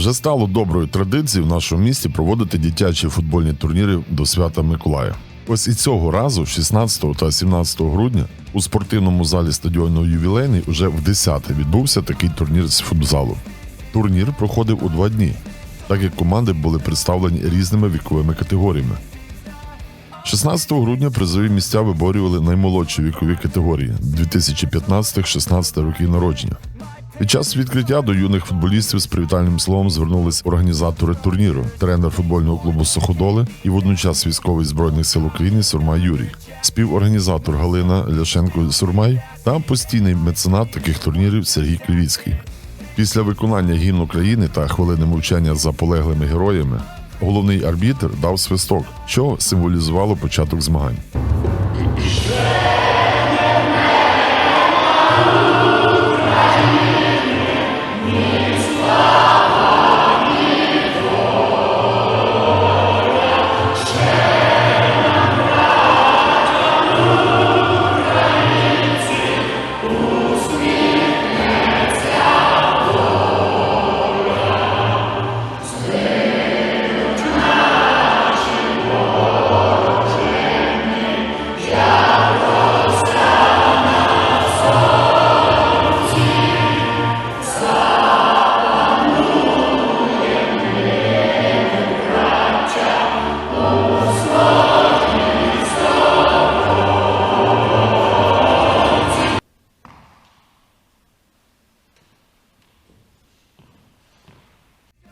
Вже стало доброю традицією в нашому місті проводити дитячі футбольні турніри до свята Миколая. Ось і цього разу, 16 та 17 грудня, у спортивному залі стадіону Ювілейний уже в 10 відбувся такий турнір з футзалу. Турнір проходив у два дні, так як команди були представлені різними віковими категоріями. 16 грудня призові місця виборювали наймолодші вікові категорії 2015-16 років народження. Під час відкриття до юних футболістів з привітальним словом звернулись організатори турніру, тренер футбольного клубу Суходоли і водночас військовий збройних сил України Сурмай Юрій, співорганізатор Галина Ляшенко Сурмай та постійний меценат таких турнірів Сергій Клівіцький. Після виконання гімну країни та хвилини мовчання за полеглими героями головний арбітр дав свисток, що символізувало початок змагань.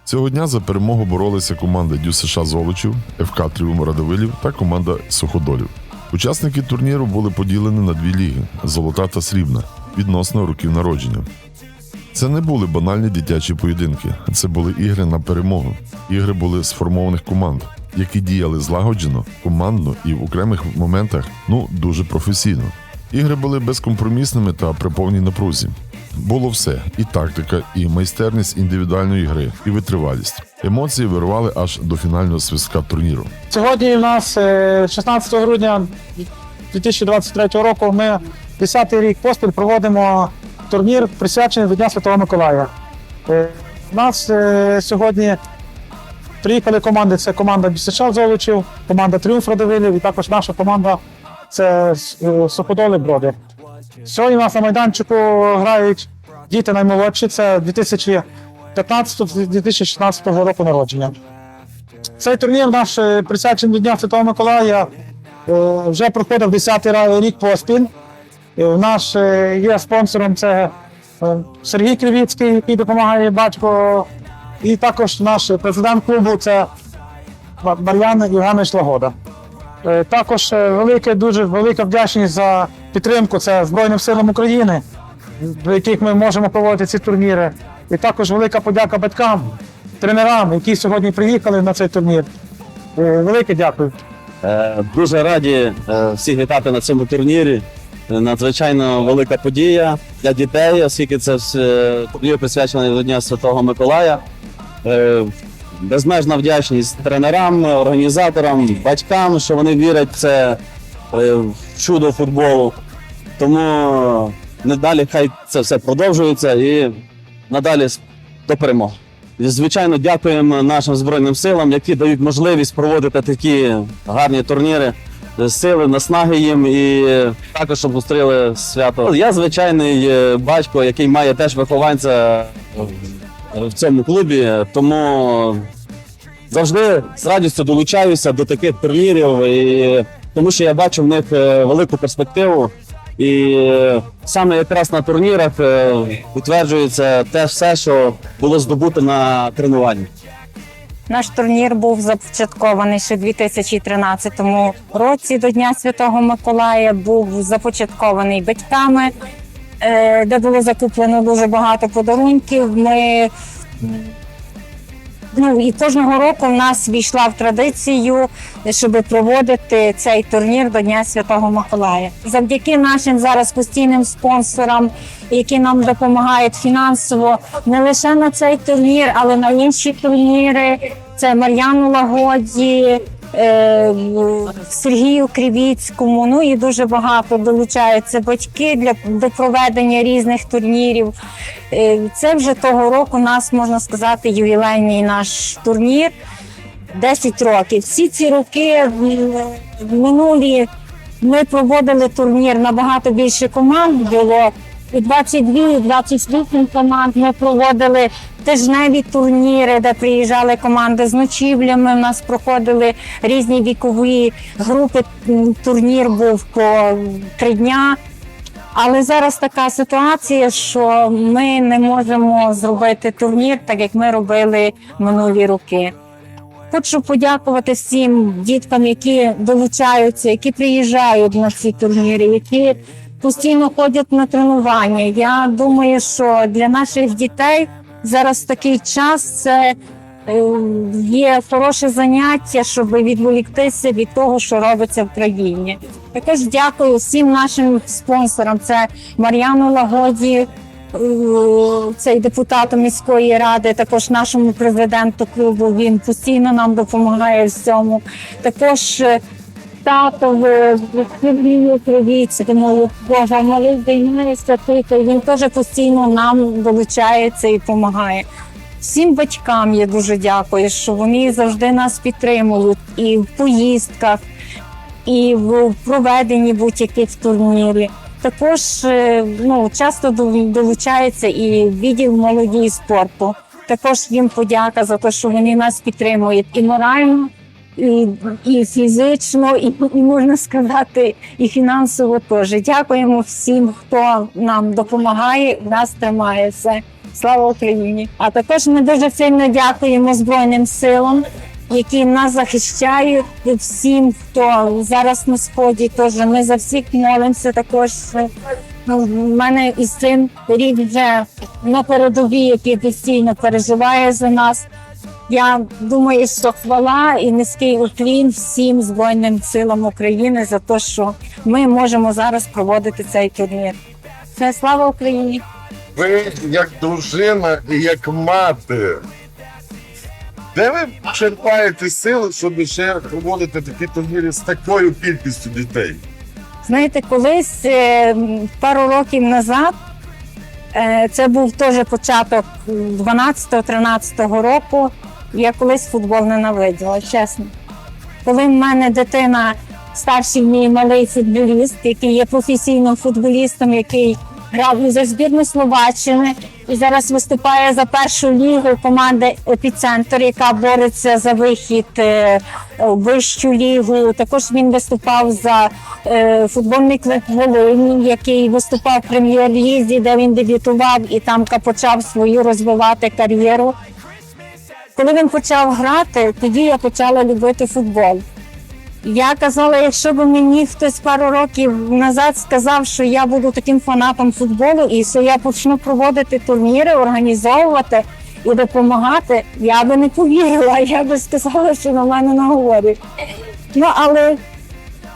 Цього дня за перемогу боролися команда Дю США Золочів, ФК Тріум Радовилів та команда Суходолів. Учасники турніру були поділені на дві ліги золота та срібна відносно років народження. Це не були банальні дитячі поєдинки, це були ігри на перемогу. Ігри були сформованих команд, які діяли злагоджено, командно і в окремих моментах ну дуже професійно. Ігри були безкомпромісними та при повній напрузі. Було все: і тактика, і майстерність індивідуальної гри, і витривалість. Емоції вирвали аж до фінального свистка турніру. Сьогодні у нас е, 16 грудня 2023 року. Ми 10-й рік поспіль проводимо турнір, присвячений до Дня Святого Миколая. Е, У нас е, сьогодні приїхали команди. Це команда Бісича Золочів, команда Тріумф Радовилів і також наша команда це е, Суходоли Броди. Сьогодні у нас на майданчику грають діти наймолодші, це 2015-2016 року народження. Цей турнір наш е, присвячений Дня Святого Миколая. е, Вже проходив 10-й рік поспіль. Наш е, є спонсором це Сергій Кривіцький, який допомагає батько. І також наш президент клубу це Мар'ян Євгенович Лагода. Також велике, дуже велика вдячність за підтримку це Збройним силам України, до яких ми можемо проводити ці турніри. І також велика подяка батькам, тренерам, які сьогодні приїхали на цей турнір. Е, Велике дякую. Е, Дуже раді е, всіх вітати на цьому турнірі. Надзвичайно велика подія для дітей, оскільки це турнір присвячений до Дня Святого Миколая. Безмежна вдячність тренерам, організаторам, батькам, що вони вірять в це чудо футболу. Тому надалі хай це все продовжується і надалі до перемоги. І, Звичайно, дякуємо нашим Збройним силам, які дають можливість проводити такі гарні турніри. Сили, наснаги їм і також щоб зустріли свято. Я звичайний е, батько, який має теж вихованця е, в цьому клубі, тому завжди з радістю долучаюся до таких турнірів, і, тому що я бачу в них е, велику перспективу. І саме якраз на турнірах е, утверджується те все, що було здобуто на тренуванні. Наш турнір був започаткований ще у 2013 році до Дня Святого Миколая. Був започаткований батьками, е, де було закуплено дуже багато подарунків. Ми ну і кожного року в нас війшла в традицію, щоб проводити цей турнір до Дня Святого Миколая. Завдяки нашим зараз постійним спонсорам, які нам допомагають фінансово не лише на цей турнір, але на інші турніри. Це Мар'яну Лагоді, е, Сергію Кривіцькому. Ну і дуже багато долучаються батьки для до проведення різних турнірів. Е, Це вже того року у нас можна сказати ювілейний наш турнір. 10 років. Всі ці роки м, минулі ми проводили турнір набагато більше команд було. І 22, і 28 команд ми проводили тижневі турніри, де приїжджали команди з ночівлями. У нас проходили різні вікові групи. Турнір був по три дня. Але зараз така ситуація, що ми не можемо зробити турнір, так як ми робили минулі роки. Хочу подякувати всім діткам, які долучаються, які приїжджають на ці турніри, які постійно ходять на тренування. Я думаю, що для наших дітей зараз такий час це е, є хороше заняття, щоб відволіктися від того, що робиться в країні. Також дякую всім нашим спонсорам. Це Мар'яну Лагоді, цей депутат міської ради, також нашому президенту клубу. Він постійно нам допомагає в цьому. Також е, татові Сергію Кривіцькому, Бога малий займається тут. Він теж постійно нам долучається і допомагає. Всім батькам я дуже дякую, що вони завжди нас підтримують і в поїздках, і в проведенні будь-яких турнірів. Також е, ну, часто дол- долучається і відділ молоді і спорту. Також їм подяка за те, що вони нас підтримують і морально, і, і фізично, і, і можна сказати, і фінансово теж. Дякуємо всім, хто нам допомагає, нас тримає все. Слава Україні! А також ми дуже сильно дякуємо Збройним силам, які нас захищають і всім, хто зараз на сході. Теж ми за всіх молимося. Також ну, в мене і син рік вже на передовій, який постійно переживає за нас. Я думаю, що хвала і низький уклін всім Збройним силам України за те, що ми можемо зараз проводити цей турнір. Все, слава Україні! Ви як дружина і як мати. Де ви черпаєте сили, щоб ще проводити такі турніри з такою кількістю дітей? Знаєте, колись е, пару років назад е, це був теж початок 12-13 року. Я колись футбол ненавиділа, чесно. Коли в мене дитина, старший мій малий футболіст, який є професійним футболістом, який грав за збірну Словаччини і зараз виступає за першу лігу команди Епіцентр, яка бореться за вихід е, в вищу лігу. Також він виступав за е, футбольний клуб Волині, який виступав в прем'єр-лізі, де він дебютував і там почав свою розвивати кар'єру. Коли він почав грати, тоді я почала любити футбол. Я казала, якщо б мені хтось пару років назад сказав, що я буду таким фанатом футболу і що я почну проводити турніри, організовувати і допомагати, я би не повірила. Я би сказала, що на мене наговорять. Ну але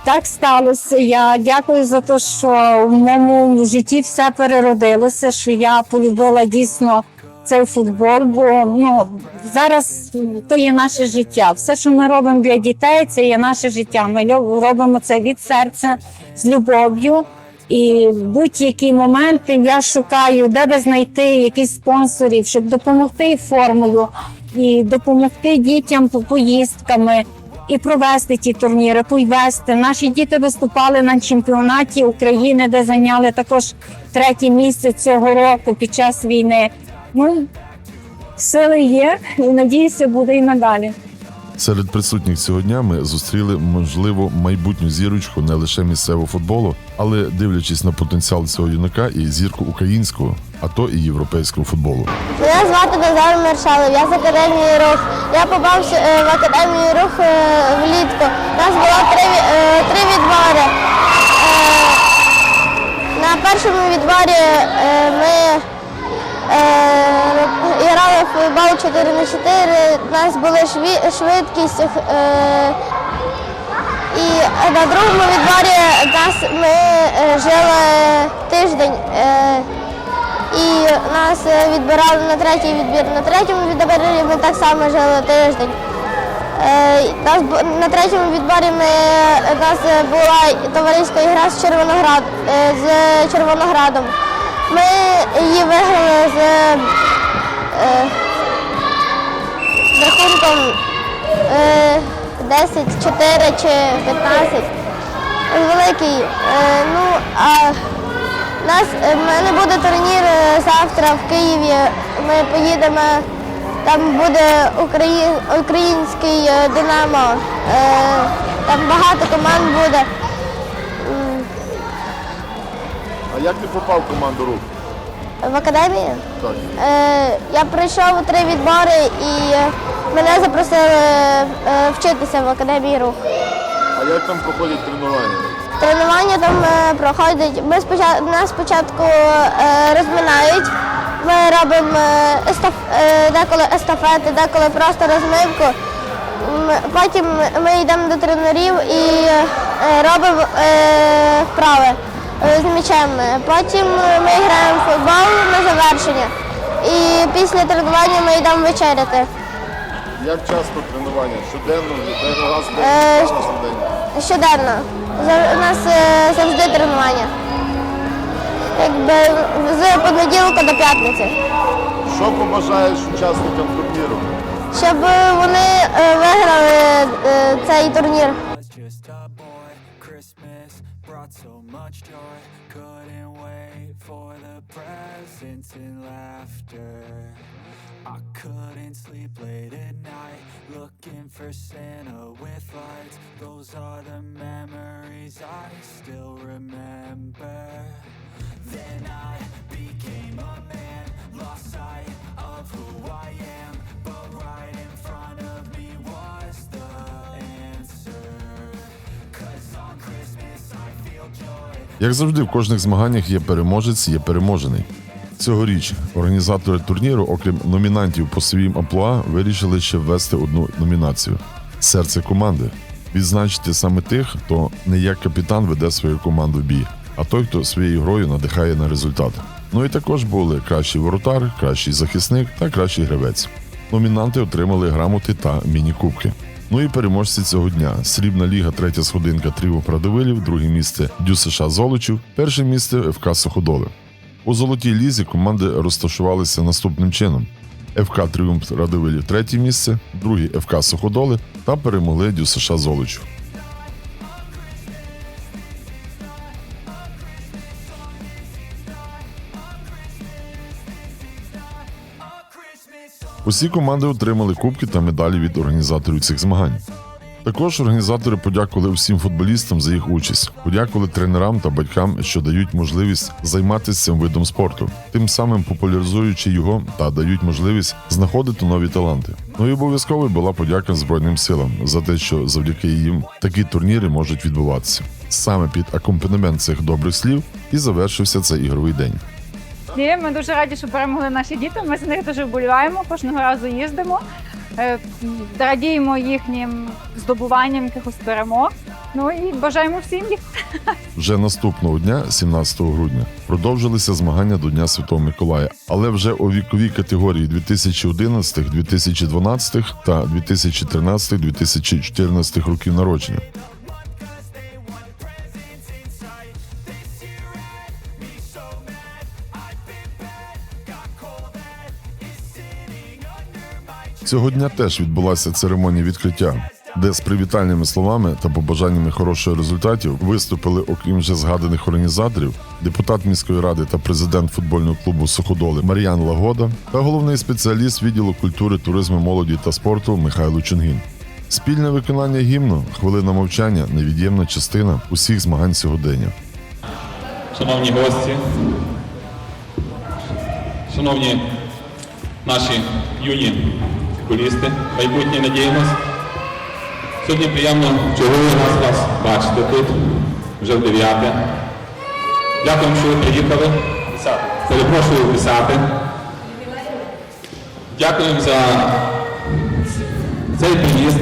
так сталося. Я дякую за те, що в моєму житті все переродилося, що я полюбила дійсно цей футбол, бо ну зараз то є наше життя. Все, що ми робимо для дітей, це є наше життя. Ми робимо це від серця з любов'ю. І в будь-які моменти я шукаю, де би знайти якісь спонсорів, щоб допомогти формулу, і допомогти дітям по поїздками, і провести ті турніри, повести. Наші діти виступали на чемпіонаті України, де зайняли також третє місце цього року під час війни. Ну, сили є, і надіюся, буде і надалі. Серед присутніх цього дня ми зустріли можливо майбутню зірочку не лише місцевого футболу, але дивлячись на потенціал цього юнака і зірку українського, а то і європейського футболу. Мене звати Назар Мершалов, я з академії рух. Я попав е, в академію рух е, влітку. У нас було три, е, три відбори. На першому відборі ми грали в футбол 4 на 4 У нас була швидкість. е, І на другому відборі нас ми е, жили тиждень. е, і нас е, відбирали на третій відбір. На третьому відборі ми так само жили тиждень. Е, на третьому відборі ми, у нас е, була товариська ігра з, Червоноград, е, з Червоноградом. Ми її виграли з, е, з рахунком е, 10-4 чи 15. Великий. Е, ну, а нас, е, в мене буде турнір е, завтра в Києві. Ми поїдемо. Там буде Україн, український е, Динамо. Е, там багато команд буде. Як ти попав в команду рух? В академії Так. е, я пройшов три відбори і мене запросили е, вчитися в академії рух. А як там проходять тренування? Тренування там е, проходять. Ми спочатку нас спочатку е, розминають. Ми робимо е, естаф, е, деколи естафети, деколи просто розминку. М, Потім ми йдемо до тренерів і е, робимо е, вправи з м'ячем. Потім ми граємо в футбол на завершення. І після тренування ми йдемо вечеряти. Як часто тренування? Щоденно, раз в Е, день, два в день. Щоденно. У нас е, завжди тренування. Якби з понеділка до п'ятниці. Що побажаєш учасникам турніру? Щоб вони е, виграли цей турнір. Joy. Couldn't wait for the presents and laughter. I couldn't sleep late at night, looking for Santa with lights. Those are the memories I still remember. Як завжди, в кожних змаганнях є переможець, є переможений. Цьогоріч організатори турніру, окрім номінантів по своїм амплуа, вирішили ще ввести одну номінацію серце команди. Відзначити саме тих, хто не як капітан веде свою команду в бій, а той, хто своєю грою надихає на результат. Ну і також були кращий воротар, кращий захисник та кращий гравець. Номінанти отримали грамоти та міні-кубки. Ну і переможці цього дня: Срібна ліга, третя сходинка Тріво Прадовилів, друге місце Дю США Золочів, перше місце ФК Суходоли. У золотій лізі команди розташувалися наступним чином: ФК Тріумф Радовилів третє місце, друге ФК Суходоли та перемогли Дю США Золочів. Усі команди отримали кубки та медалі від організаторів цих змагань. Також організатори подякували усім футболістам за їх участь, подякували тренерам та батькам, що дають можливість займатися цим видом спорту, тим самим популяризуючи його та дають можливість знаходити нові таланти. Ну і обов'язково була подяка Збройним силам за те, що завдяки їм такі турніри можуть відбуватися. Саме під акомпанемент цих добрих слів і завершився цей ігровий день. Ні, ми дуже раді, що перемогли наші діти. Ми за них дуже вболіваємо, кожного разу їздимо. Е, Радіємо їхнім здобуванням якихось перемог. Ну і бажаємо всім їх. Вже наступного дня, 17 грудня, продовжилися змагання до Дня Святого Миколая, але вже у віковій категорії 2011, 2012 та 2013, 2014 років народження. Цього дня теж відбулася церемонія відкриття, де з привітальними словами та побажаннями хороших результатів виступили, окрім вже згаданих організаторів, депутат міської ради та президент футбольного клубу Суходоли Мар'ян Лагода та головний спеціаліст відділу культури, туризму, молоді та спорту Михайло Чунгін. Спільне виконання гімну, хвилина мовчання невід'ємна частина усіх змагань сьогодення. Шановні гості, шановні наші юні футболісти, майбутні, надіємось. Сьогодні приємно черговий раз вас бачити тут, вже в дев'яте. Дякуємо, що ви приїхали. Перепрошую писати. Дякуємо за цей приїзд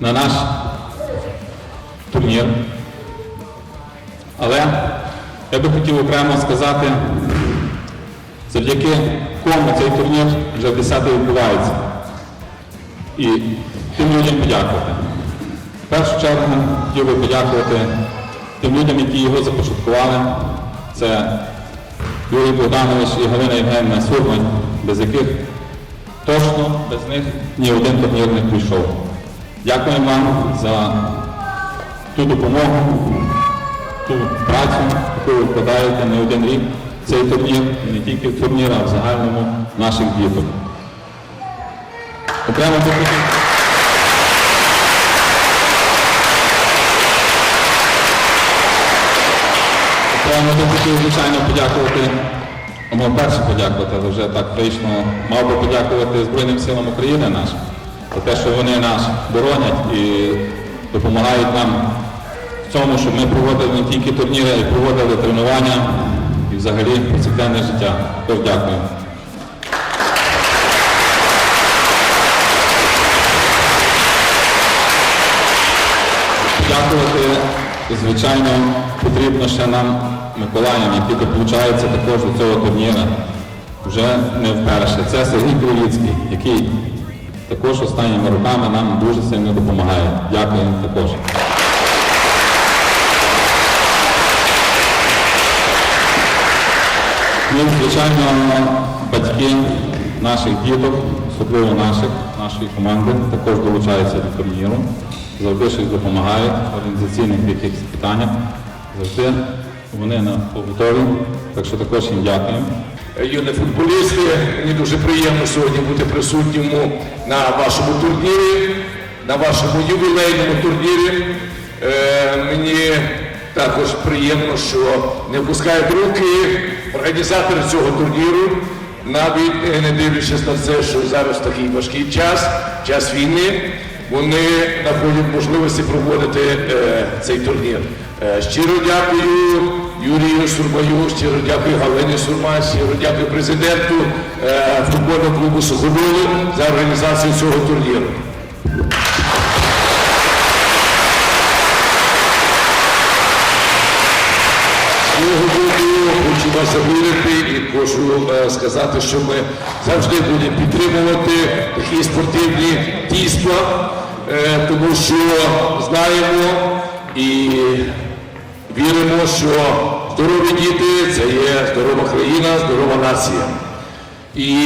на наш турнір. Але я би хотів окремо сказати, завдяки кому цей турнір вже в 10 відбувається. І тим людям подякувати. В першу чергу хотів би подякувати тим людям, які його започаткували. Це Юрій Богданович і Галина Євгенівна Сурмань, без яких точно без них ні один турнір не прийшов. Дякуємо вам за ту допомогу, ту працю, яку ви вкладаєте не один рік цей турнір, не тільки в турнір, а в загальному наших діток. Окремо хотів Окремо би звичайно, подякувати, мав перше подякувати, але вже так прийшло, мав би подякувати Збройним силам України нашим за те, що вони нас боронять і допомагають нам в цьому, щоб ми проводили не тільки турніри, а й проводили тренування і взагалі повсякденне життя. Тож дякую. Дякувати, звичайно, потрібно ще нам, Миколаїв, які долучаються також до цього турніра. Вже не вперше. Це Сергій Кривіцький, який також останніми роками нам дуже сильно допомагає. Дякую також. Ну, і, звичайно, батьки наших діток, особливо наших, нашої команди, також долучаються до турніру. Завжди щось допомагають в організаційних якихось питаннях. Завжди вони на поготові. Так що також їм дякуємо. юні футболісти. Мені дуже приємно сьогодні бути присутнім на вашому турнірі, на вашому ювілейному турнірі. Е, мені також приємно, що не впускають руки організатори цього турніру, навіть е, не дивлячись на це, що зараз такий важкий час, час війни, вони знаходять можливості проводити е, цей турнір. Е, щиро дякую Юрію Сурмаю, щиро дякую Галині Сурма, щиро дякую президенту е, футбольного клубу Суходолу за організацію цього турніру. Хочу вас завірити хочу е, сказати, що ми завжди будемо підтримувати такі спортивні дійства, е, тому що знаємо і віримо, що здорові діти це є здорова країна, здорова нація. І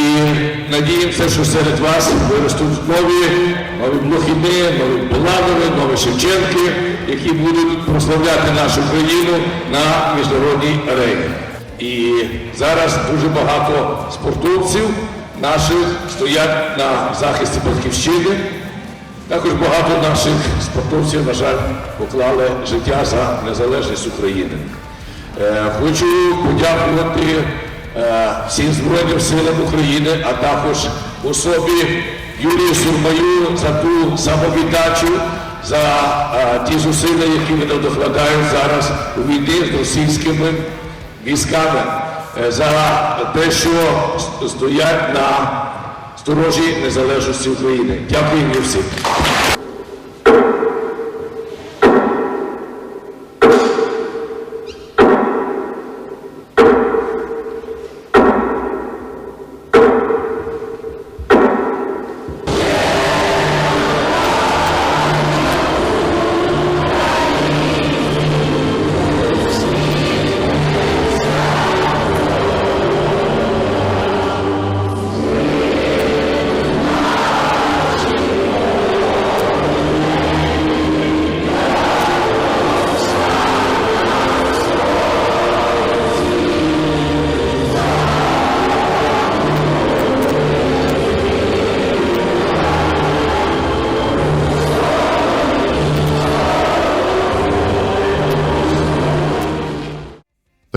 надіємося, що серед вас виростуть нові, нові Блохіни, нові Буланови, нові Шевченки, які будуть прославляти нашу країну на міжнародній арені. І зараз дуже багато спортовців наших стоять на захисті батьківщини. Також багато наших спортовців, на жаль, поклали життя за незалежність України. Е, Хочу подякувати е, всім Збройним силам України, а також особі Юрію Сурмаю за ту самовіддачу, за е, ті зусилля, які вони докладають зараз у війні з російськими військами, е, за те, що стоять на сторожі незалежності України. Дякую всім.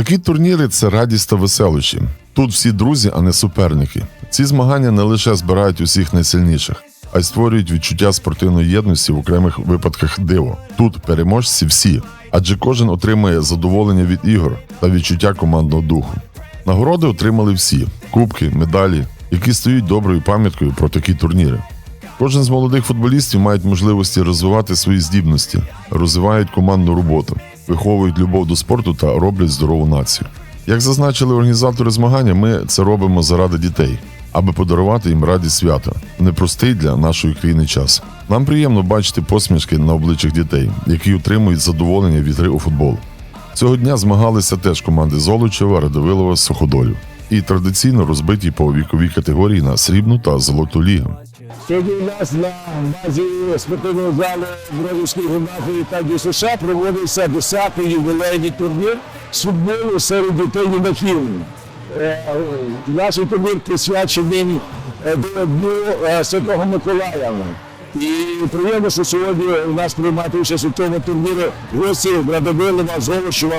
Такі турніри це радість та веселощі. Тут всі друзі, а не суперники. Ці змагання не лише збирають усіх найсильніших, а й створюють відчуття спортивної єдності в окремих випадках диво. Тут переможці всі, адже кожен отримує задоволення від ігор та відчуття командного духу. Нагороди отримали всі кубки, медалі, які стають доброю пам'яткою про такі турніри. Кожен з молодих футболістів має можливості розвивати свої здібності, розвивають командну роботу, виховують любов до спорту та роблять здорову націю. Як зазначили організатори змагання, ми це робимо заради дітей, аби подарувати їм радість свята непростий для нашої країни час. Нам приємно бачити посмішки на обличчях дітей, які отримують задоволення від гри у футбол. Цього дня змагалися теж команди Золочева, Радовилова, Суходолів і традиційно розбиті по віковій категорії на срібну та золоту лігу. Сьогодні у нас на базі спортивного залу Бродівської гімназії та ДЮСШ проводився 10-й ювілейний турнір з футболу серед дітей юнаків. Е, Наш турнір присвячений е, Дню е, Святого Миколая. І приємно, що сьогодні у нас приймати участь у цьому турнірі гості Радовилова, Золочева,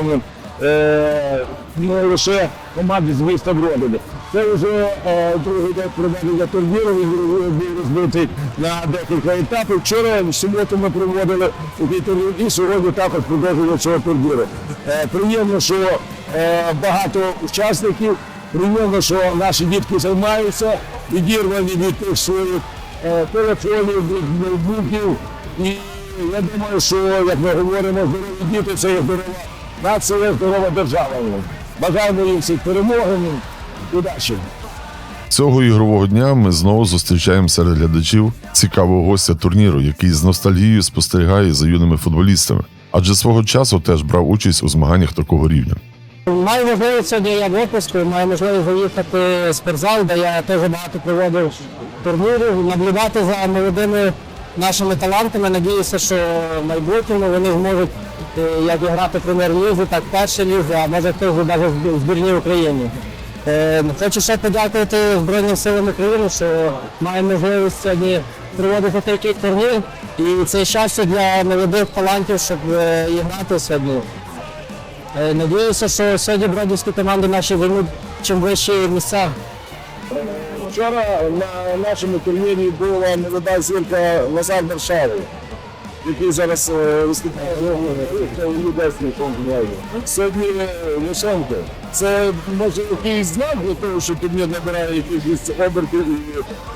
е, не лише команди з міста Бродини. Це вже е, другий день проведення турніру, він був розбитий на декілька етапів. Вчора в суботу ми проводили такий турнір і сьогодні також продовжуємо цього турніру. Е, приємно, що е, багато учасників, приємно, що наші дітки займаються, відірвані від тих своїх е, телефонів, від ноутбуків. І я думаю, що як ми говоримо, здорові діти це є здорова нація, здорова держава. Бажаємо їм всіх перемоги, удачі. Цього ігрового дня ми знову зустрічаємо серед глядачів цікавого гостя турніру, який з ностальгією спостерігає за юними футболістами, адже свого часу теж брав участь у змаганнях такого рівня. Маю можливість сьогодні я в отпуску, маю можливість заїхати в спортзал, де я теж багато проводив турнірів, наблюдати за молодими нашими талантами. Надіюся, що в майбутньому вони зможуть е, як і грати в прем'єр-лізі, так і в першій лізі, а може хтось навіть в збірній Україні. Е, Хочу ще подякувати Збройним силам України, що маємо можливість сьогодні проводити такий турнір. І це щастя для молодих талантів, щоб е, і грати сьогодні. Е, Надіюся, що сьогодні бродівські команди наші виймуть чим вищі місця. Вчора на нашому турнірі була молода зірка Лазар Маршалов, який зараз е, виступає в Небесній фонді. Сьогодні е, Лишенко. Це може якийсь знак для того, що турнір набирає якихось обертів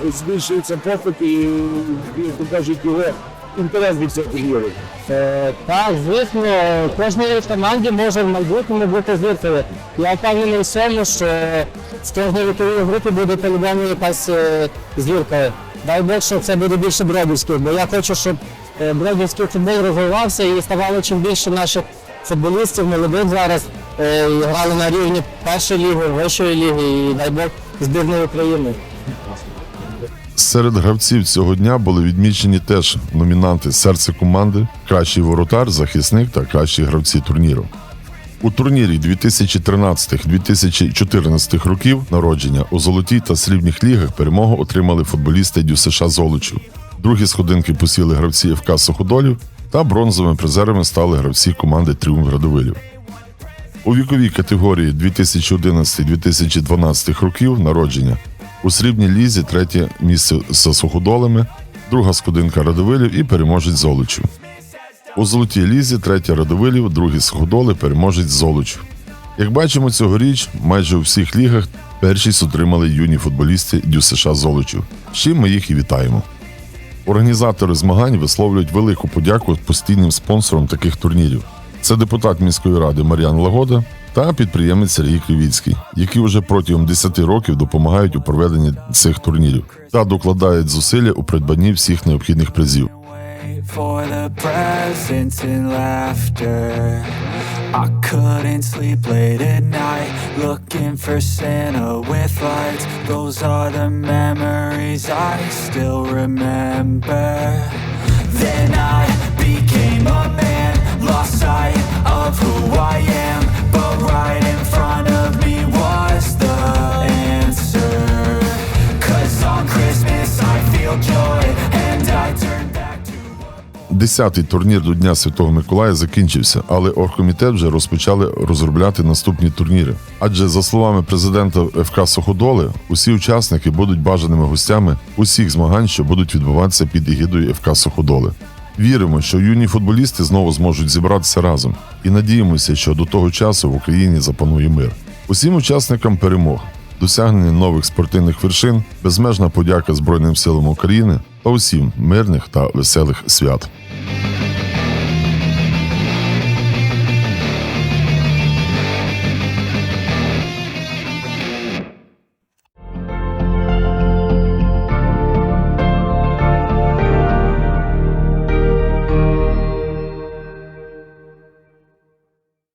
і збільшується попит і, як кажуть, його інтерес до цього турніру. Е, Так, звісно, кожній команді може в майбутньому бути зіркою. Я впевнений в що з кожної вікової групи буде по-любому якась зірка. Дай Бог, що це буде більше бродівських, бо я хочу, щоб бродівський футбол розвивався і ставало чим більше наших футболістів, молодих зараз е, грали на рівні першої ліги, вищої ліги і дай Бог збірної України. Серед гравців цього дня були відмічені теж номінанти серце команди, кращий воротар, захисник та кращі гравці турніру. У турнірі 2013-2014 років народження у золотій та срібних лігах перемогу отримали футболісти ДЮСШ Золочів. Другі сходинки посіли гравці ФК Суходолів та бронзовими призерами стали гравці команди Тріумф Градовилів. У віковій категорії 2011-2012 років народження у срібній лізі третє місце за суходолами, друга сходинка Радовилів і переможець Золочів. У золотій лізі третя Радовилів, другі суходоли переможець Золочів. Як бачимо, цьогоріч майже у всіх лігах першість отримали юні футболісти ДЮСШ Золочів, з чим ми їх і вітаємо. Організатори змагань висловлюють велику подяку постійним спонсорам таких турнірів. Це депутат міської ради Мар'ян Лагода та підприємець Сергій Кривіцький, які вже протягом 10 років допомагають у проведенні цих турнірів та докладають зусилля у придбанні всіх необхідних призів. For the looking for Santa with lights. Those are the memories I still remember. Then I became a man, lost sight of who I am. But right in front of me was the answer. Cause on Christmas I feel joy, Десятий турнір до Дня Святого Миколая закінчився, але оргкомітет вже розпочали розробляти наступні турніри. Адже, за словами президента ФК Суходоли, усі учасники будуть бажаними гостями усіх змагань, що будуть відбуватися під егідою ФК Суходоли. Віримо, що юні футболісти знову зможуть зібратися разом, і надіємося, що до того часу в Україні запанує мир. Усім учасникам перемог, досягнення нових спортивних вершин, безмежна подяка Збройним силам України та усім мирних та веселих свят.